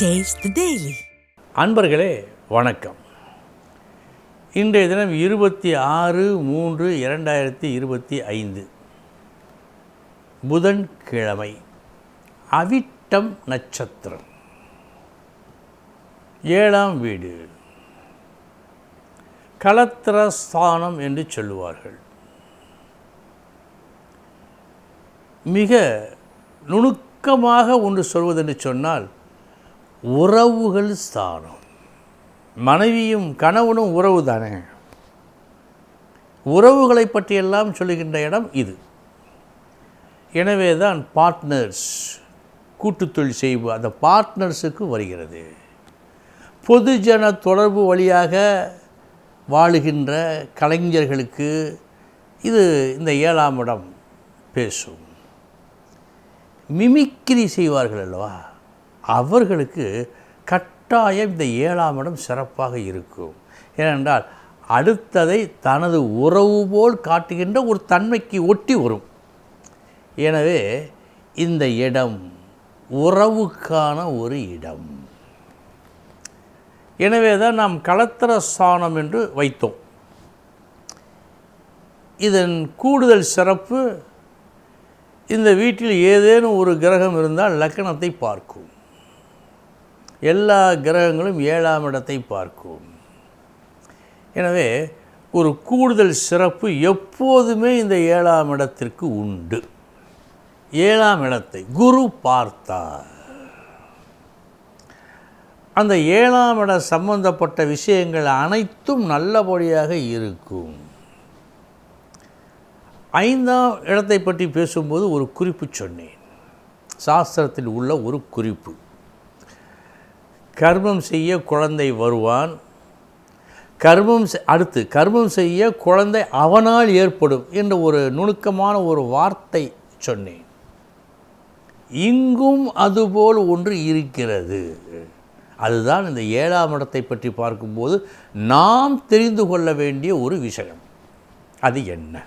Taste அன்பர்களே வணக்கம். இன்றைய தினம் இருபத்தி ஆறு மூன்று இரண்டாயிரத்தி இருபத்தி ஐந்து. புதன்கிழமை அவிட்டம் நட்சத்திரம். ஏழாம் வீடு. கலத்திரஸ்தானம் என்று சொல்லுவார்கள். மிக நுணுக்கமாக ஒன்று சொல்வதென்று சொன்னால் உறவுகள் ஸ்தானம். மனைவியும் கணவனும் உறவு தானே? உறவுகளை பற்றியெல்லாம் சொல்லுகின்ற இடம் இது. எனவே தான் பார்ட்னர்ஸ் கூட்டுத்தொழில் செய்வோம் அந்த பார்ட்னர்ஸுக்கு வருகிறது. பொதுஜன தொடர்பு வழியாக வாழுகின்ற கலைஞர்களுக்கு இது இந்த ஏழாம் இடம் பேசும். மிமிக்ரி செய்வார்கள் அல்லவா? அவர்களுக்கு கட்டாயம் இந்த ஏழாம் இடம் சிறப்பாக இருக்கும். ஏனென்றால் அடுத்ததை தனது உறவு போல் காட்டுகின்ற ஒரு தன்மைக்கு ஒட்டி வரும். எனவே இந்த இடம் உறவுக்கான ஒரு இடம். எனவே தான் நாம் களத்திர ஸ்தானம் என்று வைத்தோம். இதன் கூடுதல் சிறப்பு இந்த வீட்டில் ஏதேனும் ஒரு கிரகம் இருந்தால் லக்கணத்தை பார்க்கும். எல்லா கிரகங்களும் ஏழாம் இடத்தை பார்க்கும். எனவே ஒரு கூடுதல் சிறப்பு எப்போதுமே இந்த ஏழாம் இடத்திற்கு உண்டு. ஏழாம் இடத்தை குரு பார்த்தார். அந்த ஏழாம் இட சம்பந்தப்பட்ட விஷயங்கள் அனைத்தும் நல்லபடியாக இருக்கும். ஐந்தாம் இடத்தை பற்றி பேசும்போது ஒரு குறிப்பு சொன்னேன். சாஸ்திரத்தில் உள்ள ஒரு குறிப்பு. கர்மம் செய்ய குழந்தை வருவான். கர்மம் அடுத்து கர்மம் செய்ய குழந்தை அவனால் ஏற்படும் என்ற ஒரு நுணுக்கமான ஒரு வார்த்தை சொன்னேன். இங்கும் அதுபோல் ஒன்று இருக்கிறது. அதுதான் இந்த ஏழாம் இடத்தை பற்றி பார்க்கும்போது நாம் தெரிந்து கொள்ள வேண்டிய ஒரு விஷயம். அது என்ன?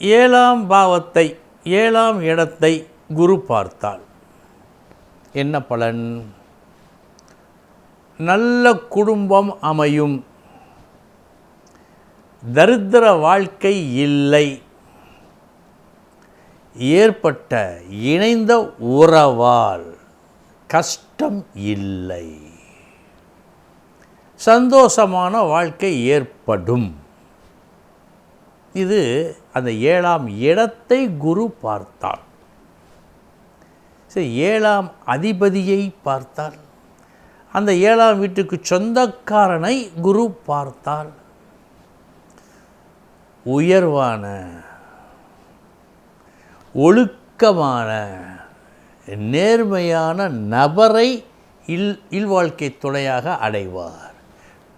ஏழாம் பாவத்தை ஏழாம் இடத்தை குரு பார்த்தால் என்ன பலன்? நல்ல குடும்பம் அமையும். தரித்திர வாழ்க்கை இல்லை. ஏற்பட்ட இணைந்த உறவால் கஷ்டம் இல்லை. சந்தோஷமான வாழ்க்கை ஏற்படும். இது அந்த ஏழாம் இடத்தை குரு பார்த்தார். சரி ஏழாம் அதிபதியை பார்த்தால் அந்த ஏழாம் வீட்டுக்கு சொந்தக்காரனை குரு பார்த்தால் உயர்வான ஒழுக்கமான நேர்மையான நபரை இல் இல்வாழ்க்கை துணையாக அடைவார்.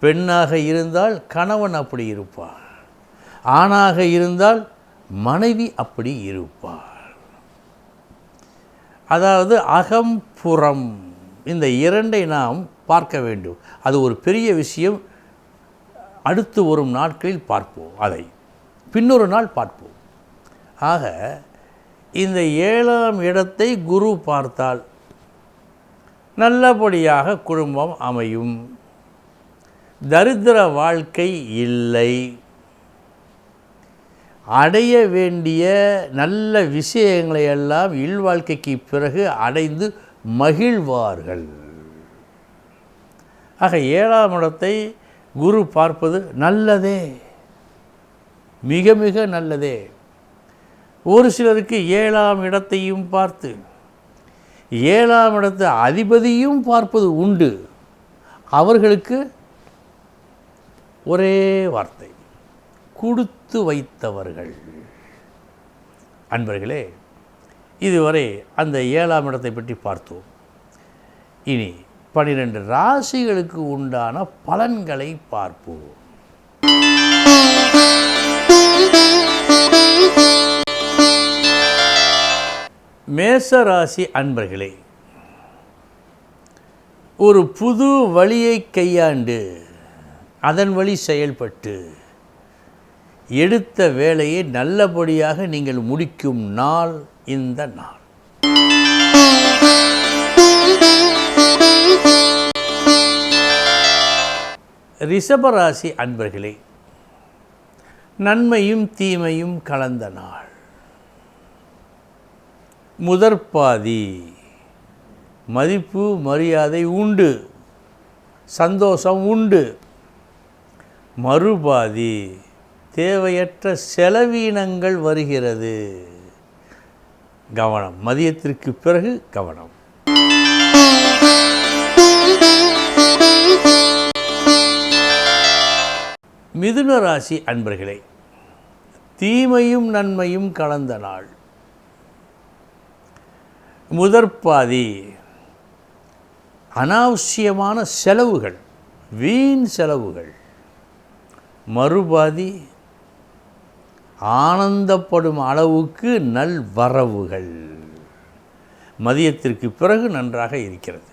பெண்ணாக இருந்தால் கணவன் அப்படி இருப்பார். ஆணாக இருந்தால் மனைவி அப்படி இருப்பார். அதாவது அகம் புறம் இந்த இரண்டை நாம் பார்க்க வேண்டும். அது ஒரு பெரிய விஷயம். அடுத்து வரும் நாட்களில் பார்ப்போம் அதை. பின்னொரு நாள் பார்ப்போம். ஆக இந்த ஏழாம் இடத்தை குரு பார்த்தால் நல்லபடியாக குடும்பம் அமையும். தரித்திர வாழ்க்கை இல்லை. அடைய வேண்டிய நல்ல விஷயங்களை எல்லாம் இல்வாழ்க்கைக்கு பிறகு அடைந்து மகிழ்வார்கள். ஆக ஏழாம் இடத்தை குரு பார்ப்பது நல்லதே. மிக மிக நல்லதே. ஒரு சிலருக்கு ஏழாம் இடத்தையும் பார்த்து ஏழாம் இடத்து அதிபதியும் பார்ப்பது உண்டு. அவர்களுக்கு ஒரே வார்த்தை. கொடுத்து வைத்தவர்கள். அன்பர்களே இதுவரை அந்த ஏழாம் இடத்தை பற்றி பார்த்தோம். இனி பனிரெண்டு ராசிகளுக்கு உண்டான பலன்களை பார்ப்போம். மேச ராசி அன்பர்களே ஒரு புது வழியை கையாண்டு அதன் வழி செயல்பட்டு எடுத்த வேலையை நல்லபடியாக நீங்கள் முடிக்கும் நாள் இந்த நாள். ரிஷபராசி அன்பர்களே நன்மையும் தீமையும் கலந்த நாள். முதற்பாதி மதிப்பு மரியாதை உண்டு சந்தோஷம் உண்டு. மறுபாதி தேவையற்ற செலவீனங்கள் வருகிறது. கவனம். மதியத்திற்கு பிறகு கவனம். மிதுன ராசி அன்பர்களே தீமையும் நன்மையும் கலந்த நாள். முதற்பாதி அனாவசியமான செலவுகள் வீண் செலவுகள். மறுபாதி ஆனந்தப்படும் அளவுக்கு நல் வரவுகள். மதியத்திற்கு பிறகு நன்றாக இருக்கிறது.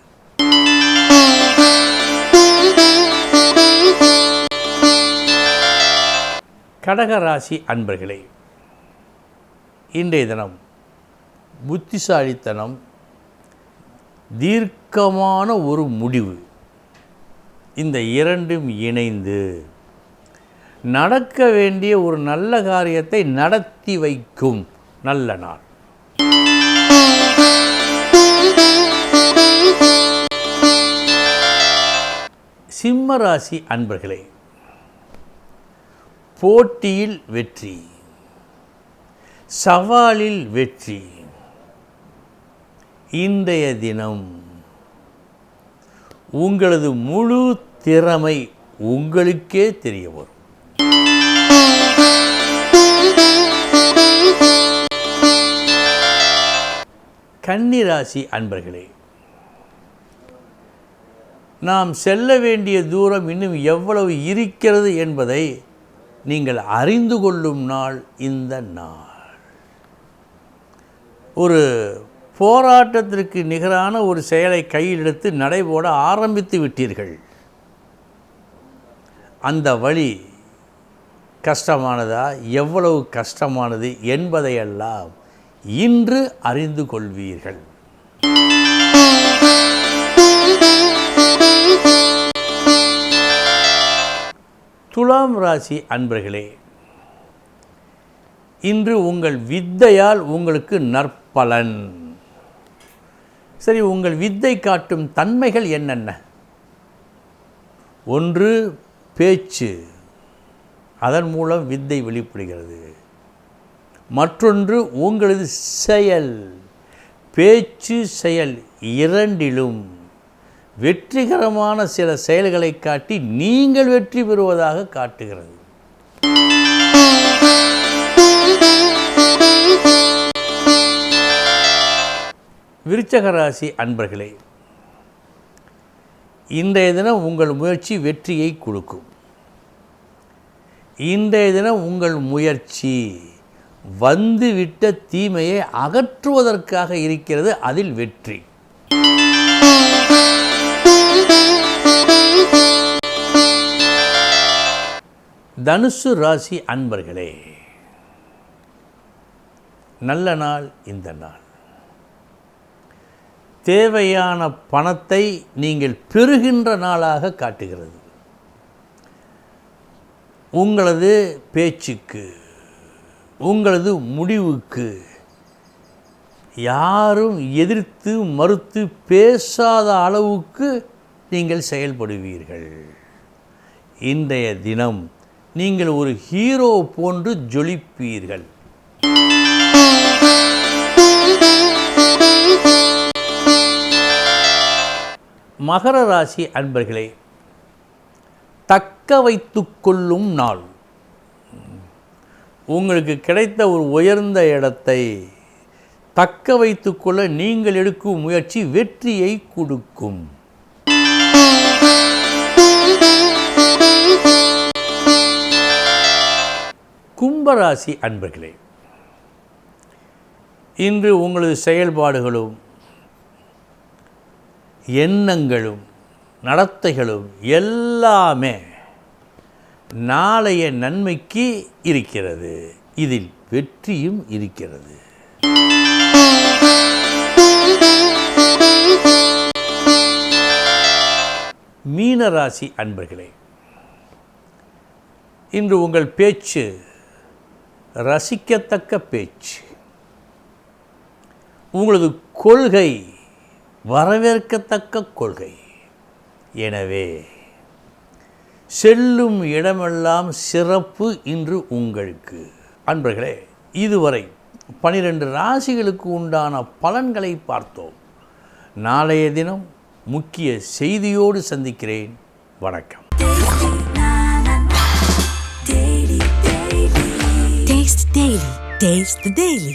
கடகராசி அன்பர்களே இன்றைய தினம் புத்திசாலித்தனம் தீர்க்கமான ஒரு முடிவு. இந்த இரண்டும் இணைந்து நடக்க வேண்டிய ஒரு நல்ல காரியத்தை நடத்தி வைக்கும். நல்ல நாள். சிம்மராசி அன்பர்களே போட்டியில் வெற்றி சவாலில் வெற்றி இன்றைய தினம் உங்களது முழு திறமை உங்களுக்கே தெரிய வரும். கன்னிராசி அன்பர்களே நாம் செல்ல வேண்டிய தூரம் இன்னும் எவ்வளவு இருக்கிறது என்பதை நீங்கள் அறிந்து கொள்ளும் நாள் இந்த நாள். ஒரு போராட்டத்திற்கு நிகரான ஒரு செயலை கையில் எடுத்து நடைபோட ஆரம்பித்து விட்டீர்கள். அந்த வழி கஷ்டமானதா? எவ்வளவு கஷ்டமானது என்பதையெல்லாம் இன்று அறிந்து கொள்வீர்கள். துலாம் ராசி அன்பர்களே இன்று உங்கள் வித்தையால் உங்களுக்கு நற்பலன். சரி உங்கள் வித்தை காட்டும் தன்மைகள் என்னென்ன? ஒன்று பேச்சு. அதன் மூலம் வித்தை வெளிப்படுகிறது. மற்றொன்று உங்களது செயல். பேச்சு செயல் இரண்டிலும். வெற்றிகரமான சில செயல்களை காட்டி நீங்கள் வெற்றி பெறுவதாக காட்டுகிறது. விருச்சகராசி அன்பர்களே இன்றைய தினம் உங்கள் முயற்சி வெற்றியை கொடுக்கும். இன்றைய தினம் உங்கள் முயற்சி வந்துவிட்ட தீமையை அகற்றுவதற்காக இருக்கிறது அதில் வெற்றி. தனுசு ராசி அன்பர்களே நல்ல நாள் இந்த நாள். தேவையான பணத்தை நீங்கள் பெறுகின்ற நாளாக காட்டுகிறது. உங்களது பேச்சுக்கு உங்களது முடிவுக்கு யாரும் எதிர்த்து மறுத்து பேசாத அளவுக்கு நீங்கள் செயல்படுவீர்கள். இன்றைய தினம் நீங்கள் ஒரு ஹீரோ போன்று ஜொலிப்பீர்கள். மகர ராசி அன்பர்களே தக்க வைத்து கொள்ளும் நாள். உங்களுக்கு கிடைத்த ஒரு உயர்ந்த இடத்தை தக்க வைத்துக்கொள்ள நீங்கள் எடுக்கும் முயற்சி வெற்றியை கொடுக்கும். கும்பராசி அன்பர்களே இன்று உங்களது செயல்பாடுகளும் எண்ணங்களும் நடத்தைகளும் எல்லாமே நாளைய நன்மைக்கு இருக்கிறது. இதில் வெற்றியும் இருக்கிறது. மீனராசி அன்பர்களே இன்று உங்கள் பேச்சு ரசிக்கத்தக்க பேச்சு. உங்களது கொள்கை வரவேற்கத்தக்க கொள்கை. எனவே செல்லும் இடமெல்லாம் சிறப்பு இன்று உங்களுக்கு. அன்பர்களே இதுவரை பனிரெண்டு ராசிகளுக்கு உண்டான பலன்களை பார்த்தோம். நாளைய தினம் முக்கிய செய்தியோடு சந்திக்கிறேன். வணக்கம். Taste the Daily.